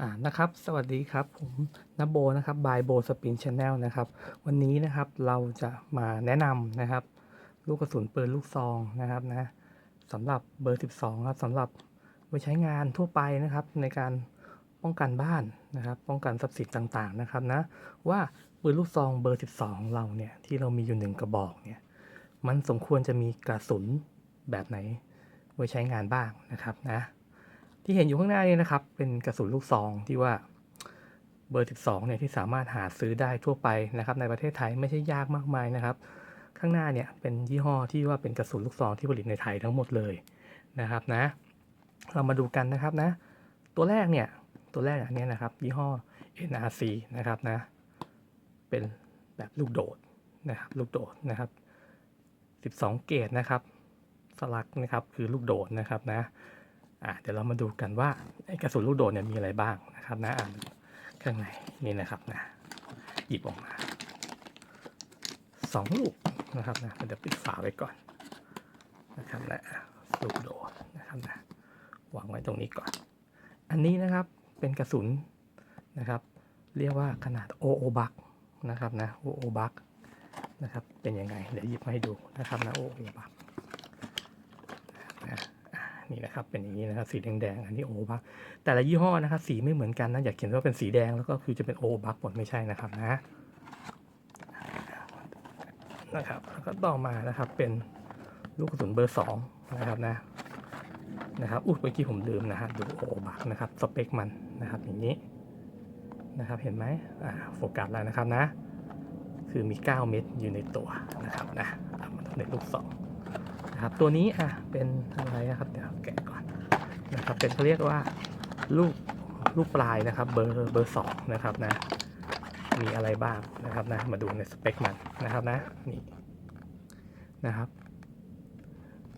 อ่านะครับสวัสดีครับผมนโบนะครับบายโบสปินชาแนลนะครับ วันนี้นะครับเราจะมาแนะนำนะครับ ลูกกระสุนปืนลูกซองนะครับนะสำหรับเบอร์ 12ครับสำหรับไว้ใช้งานทั่วไปนะครับ ในการป้องกันบ้านนะครับ ป้องกันทรัพย์สินต่างๆนะครับนะว่าปืนลูกซองเบอร์ 12 เราเนี่ยที่เรามีอยู่หนึ่งกระบอกเนี่ยมันสมควรจะมีกระสุนแบบไหน ไว้ใช้งานบ้างนะครับนะ ที่เห็นอยู่ข้างหน้านี้นะครับ เป็นกระสุนลูกซองที่ว่าเบอร์ 12เนี่ยที่สามารถหาซื้อได้ทั่วไปนะครับ ในประเทศไทยไม่ใช่ยากมากมายนะครับ ข้างหน้าเนี่ยเป็นยี่ห้อที่ว่าเป็นกระสุนลูกซองที่ผลิตในไทยทั้งหมดเลยนะครับนะ เรามาดูกันนะครับนะ ตัวแรกเนี่ย ตัวแรกอันนี้นะครับ ยี่ห้อ NRC นะครับนะ เป็นแบบลูกโดดนะครับลูกโดดนะครับ 12 เกตนะครับ สลักนะครับคือลูกโดดนะครับนะ อะเดี๋ยวเรามาดูกันว่าไอ้กระสุนลูกโดดเนี่ยมีอะไรบ้างนะครับนะอ่านข้างในนี่นะครับนะหยิบออกมาสองลูกนะครับนะเดี๋ยวปิดฝาไว้ก่อนนะครับนะลูกโดดนะครับนะวางไว้ตรงนี้ก่อน อันนี้นะครับเป็นกระสุนนะครับ เรียกว่าขนาดโอโอบักนะครับนะโอโอบักนะครับเป็นยังไงเดี๋ยวหยิบมาให้ดูนะครับนะโอโอบัก นี่นะครับเป็นอย่างนี้นะครับสีแดงๆอันนี้โอบักแต่ละยี่ห้อนะครับสีไม่เหมือนกันนะอย่าเขียนว่าเป็นสีแดงแล้วก็คือจะเป็นโอบักหมดไม่ใช่นะครับนะนะครับแล้วก็ต่อมานะครับเป็นลูกกระสุนเบอร์สองนะครับนะนะครับอุ้ยเมื่อกี้ผมลืมนะฮะดูโอบักนะครับสเปคมันนะครับอย่างนี้นะครับเห็นไหมอ่าโฟกัสแล้วนะครับนะคือมี 9 เม็ดอยู่ในตัวนะครับนะมาดูในลูกซอง นะครับ ตัวนี้อะเป็นอะไรนะครับเดี๋ยวแกะก่อนนะครับเป็นเขาเรียกว่าลูกลูกปลายนะครับ เบอร์เบอร์สองนะครับนะ มีอะไรบ้างนะครับนะ มาดูในสเปคมันนะครับนะนี่นะครับ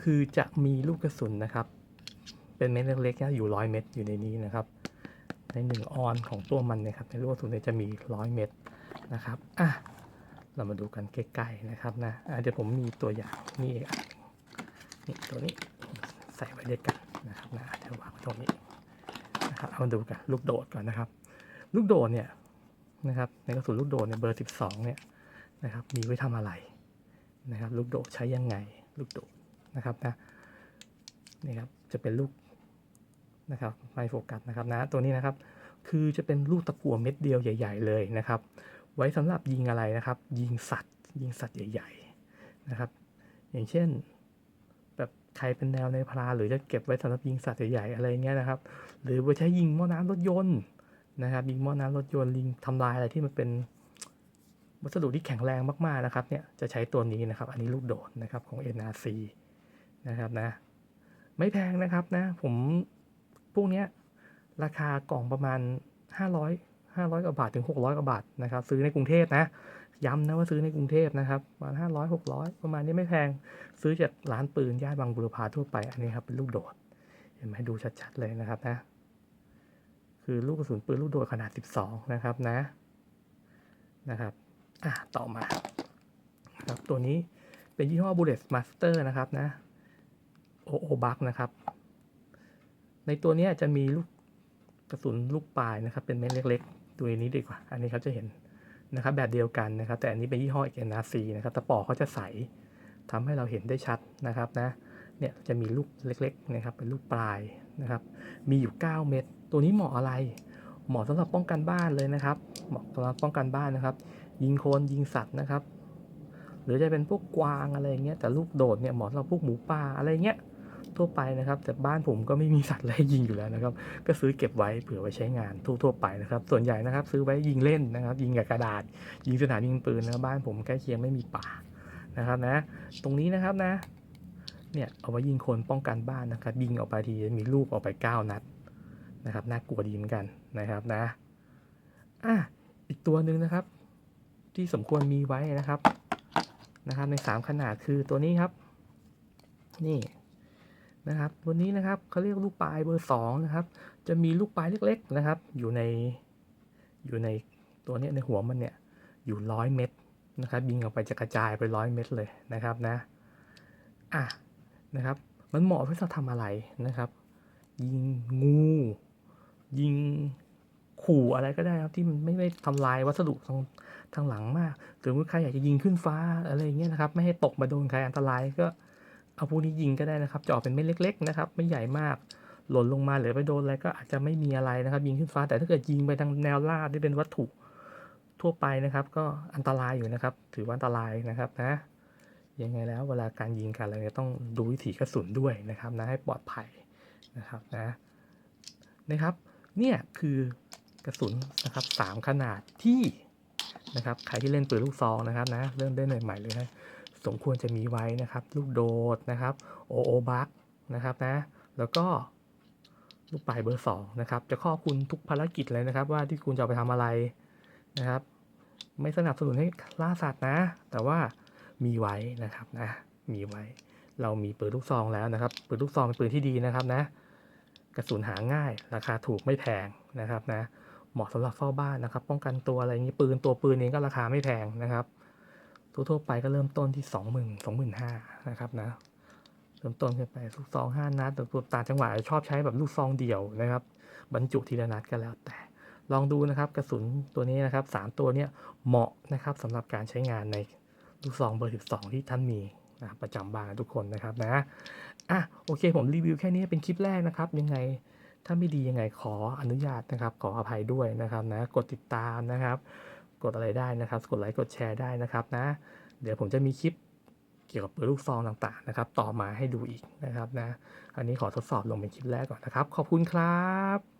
คือจะมีลูกกระสุนนะครับ เป็นเม็ดเล็กๆนะอยู่ร้อยเม็ดอยู่ในนี้นะครับ ในหนึ่งออนของตัวมันนะครับ ในลูกกระสุนจะมีร้อยเม็ดนะครับอะเรามาดูกันใกล้ๆนะครับนะอะเดี๋ยวผมมีตัวอย่างนี่อีกอัน นี่ตัวนี้ใส่ไว้ด้วยกันนะครับนะเดี๋ยววางตรงนี้นะครับเอามาดูกันลูกโดดก่อนนะครับ ลูกโดดเนี่ยนะครับในกระสุนลูกโดดเนี่ยเบอร์ 12 เนี่ยนะครับมีไว้ทำอะไรนะครับลูกโดดใช้ยังไงลูกโดดนะครับนะนี่ครับจะเป็นลูกนะครับไม่โฟกัสนะครับนะตัวนี้นะครับคือจะเป็นลูกตะกั่วเม็ดเดียวใหญ่ ๆ เลยนะครับ ไว้สำหรับยิงอะไรนะครับ ยิงสัตว์ ยิงสัตว์ใหญ่ ๆ นะครับ อย่างเช่น ใครเป็นแนวในพราหรือจะเก็บไว้สำหรับยิงสัตว์ใหญ่ๆอะไรเงี้ยนะครับ หรือไว้ใช้ยิงหม้อน้ำรถยนต์นะครับ ยิงหม้อน้ำรถยนต์ยิงทำลายอะไรที่มันเป็นวัสดุที่แข็งแรงมากๆนะครับเนี่ยจะใช้ตัวนี้นะครับ อันนี้ลูกโดดนะครับของ NRC นะครับนะ ไม่แพงนะครับนะ ผมพวกเนี้ยราคากล่องประมาณ 500 500กว่าบาทถึง 600กว่าบาทนะครับ ซื้อในกรุงเทพนะ ย้ำนะว่าซื้อในกรุงเทพนะครับประมาณ500 600ประมาณนี้ไม่แพง ซื้อจากร้านปืนย่านบางบุรพาทั่วไป อันนี้ครับเป็นลูกโดด เห็นไหมดูชัดๆเลยนะครับนะ คือลูกกระสุนปืนลูกโดดขนาด 12 นะครับนะ นะครับ อะต่อมาครับตัวนี้เป็นยี่ห้อ Bullet Master นะครับนะโอโอบักนะครับ ในตัวนี้จะมีลูกกระสุนลูกปลายนะครับ เป็นเม็ดเล็ก ๆ ตัวนี้ดีกว่า อันนี้เขาจะเห็น นะครับแบบเดียวกันนะครับ แต่อันนี้เป็นยี่ห้อ NRC นะครับตะปอเขาจะใสทำให้เราเห็นได้ชัดนะครับนะเนี่ยจะมีลูกเล็กๆนะครับเป็นลูกปลายนะครับมีอยู่ 9 เม็ดตัวนี้เหมาะอะไร เหมาะสำหรับป้องกันบ้านเลยนะครับ เหมาะสำหรับป้องกันบ้านนะครับ ยิงโคนยิงสัตว์นะครับ หรือจะเป็นพวกกวางอะไรเงี้ยแต่ลูกโดดเนี่ยเหมาะสำหรับพวกหมูป่าอะไรเงี้ย ทั่วไปนะครับ แต่บ้านผมก็ไม่มีสัตว์ไรให้ยิงอยู่แล้วนะครับ ก็ซื้อเก็บไว้เผื่อไว้ใช้งานทั่วๆไปนะครับ ส่วนใหญ่นะครับ ซื้อไว้ยิงเล่นนะครับ ยิงกับกระดาษ ยิงสนามยิงปืนนะบบ้านผมใกล้เคียงไม่มีป่านะครับนะ ตรงนี้นะครับนะ เนี่ยเอาไว้ยิงคนป้องกันบ้านนะครับ ยิงออกไปทีมีลูกออกไป 9 นัดนะครับน่ากลัวดีเหมือนกันนะครับนะอะอีกตัวหนึ่งนะครับ ที่สมควรมีไว้นะครับนะครับใน 3 ขนาดคือตัวนี้ครับ นี่ นะครับตัวนี้นะครับเขาเรียกลูกปลายเบอร์สองนะครับ จะมีลูกปลายเล็กๆนะครับ อยู่ในอยู่ในตัวนี้ในหัวมันเนี่ยอยู่ร้อยเม็ดนะครับยิงออกไปจะกระจายไปร้อยเม็ดเลยนะครับนะอะนะครับ มันเหมาะไว้สำหรับทำอะไรนะครับ ยิงงู ยิงขู่อะไรก็ได้ครับที่มันไม่ไม่ทำลายวัสดุทางทางหลังมากหรือว่าใครอยากจะยิงขึ้นฟ้าอะไรอย่างเงี้ยนะครับ ไม่ให้ตกมาโดนใครอันตรายก็ เอาพวกนี้ยิงก็ได้นะครับจะออกเป็นเม็ดเล็ก ๆ นะครับ ไม่ใหญ่มากหล่นลงมาหรือไปโดนอะไรก็อาจจะไม่มีอะไรนะครับ ยิงขึ้นฟ้าแต่ถ้าเกิดยิงไปทางแนวราบที่เป็นวัตถุทั่วไปนะครับ ก็อันตรายอยู่นะครับ ถือว่าอันตรายนะครับนะยังไงแล้วเวลาการยิงกันอะไรเนี่ยต้องดูวิถีกระสุนด้วยนะครับนะให้ปลอดภัยนะครับนะนะครับ เนี่ยคือกระสุนนะครับสามขนาดที่นะครับใครที่เล่นปืนลูกซองนะครับนะเริ่มได้ใหม่ๆเลยนะ สมควรจะมีไว้นะครับ ลูกโดดนะครับโอโอบักนะครับนะแล้วก็ลูกปลายเบอร์สองนะครับจะครอบคุณทุกภารกิจเลยนะครับ ว่าที่คุณจะไปทำอะไรนะครับ ไม่สนับสนุนให้ล่าสัตว์นะ แต่ว่ามีไว้นะครับนะมีไว้ เรามีปืนลูกซองแล้วนะครับปืนลูกซองเป็นปืนที่ดีนะครับนะกระสุนหาง่าย ราคาถูกไม่แพงนะครับนะเหมาะสำหรับเฝ้าบ้านนะครับ ป้องกันตัวอะไรอย่างนี้ปืนตัวปืนเองก็ราคาไม่แพงนะครับ ทั่วๆไปก็เริ่มต้นที่สองหมื่นสองหมื่นห้านะครับนะเริ่มต้นขึ้นไปลูกซองห้านัดแต่ตัวต่างจังหวัดชอบใช้แบบลูกซองเดี่ยวนะครับ บรรจุทีละนัดก็แล้วแต่ ลองดูนะครับกระสุนตัวนี้นะครับสามตัวเนี้ยเหมาะนะครับสำหรับการใช้งานในลูกซองเบอร์ 12 ที่ท่านมีนะประจำบ้านทุกคนนะครับนะอะโอเคผมรีวิวแค่นี้เป็นคลิปแรกนะครับ ยังไงถ้าไม่ดียังไงขออนุญาตนะครับ ขออภัยด้วยนะครับนะกดติดตามนะครับ กดอะไรได้นะครับ กดไลค์กดแชร์ได้นะครับนะ เดี๋ยวผมจะมีคลิปเกี่ยวกับปืนลูกซองต่างๆนะครับ ต่อมาให้ดูอีกนะครับนะ อันนี้ขอทดสอบลงเป็นคลิปแรกก่อนนะครับ ขอบคุณครับ